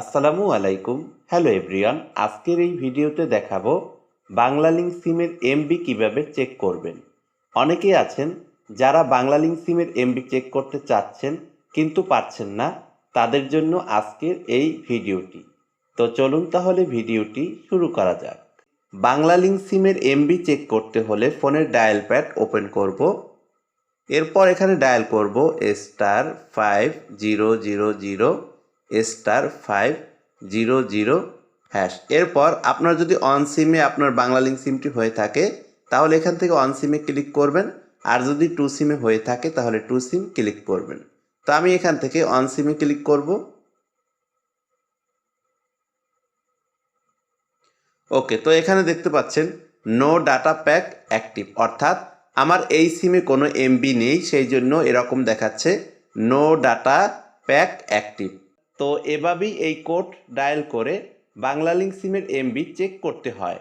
আসসালামু আলাইকুম। Hello everyone আজকের এই ভিডিওতে দেখাবো বাংলালিংক সিমের এমবি কীভাবে চেক করবেন। অনেকেই আছেন যারা বাংলালিংক সিমের এমবি চেক করতে চাচ্ছেন কিন্তু পারছেন না, তাদের জন্য আজকের এই ভিডিওটি। তো চলুন তাহলে ভিডিওটি শুরু করা যাক। বাংলালিংক সিমের এমবি চেক করতে হলে ফোনের ডায়াল প্যাড ওপেন করব। এরপর এখানে ডায়াল করব star five zero zero zero star five zero zero hash এরপর আপনার যদি অন সিমে আপনার বাংলা লিঙ্ক সিমটি হয়ে থাকে, তাহলে এখান থেকে অন সিমে ক্লিক করবেন। আর যদি টু সিমে হয়ে থাকে, তাহলে টু সিম ক্লিক করবেন। তো আমি এখান থেকে অন সিমে ক্লিক করব। ওকে, তো এখানে দেখতে পাচ্ছেন নো ডাটা প্যাক অ্যাক্টিভ অর্থাৎ আমার এই সিমে কোনো এমবি নেই, সেই জন্য এরকম দেখাচ্ছে নো ডাটা প্যাক অ্যাক্টিভ তো এভাবেই এই কোড ডায়াল করে বাংলালিংক সিমের এমবি চেক করতে হয়।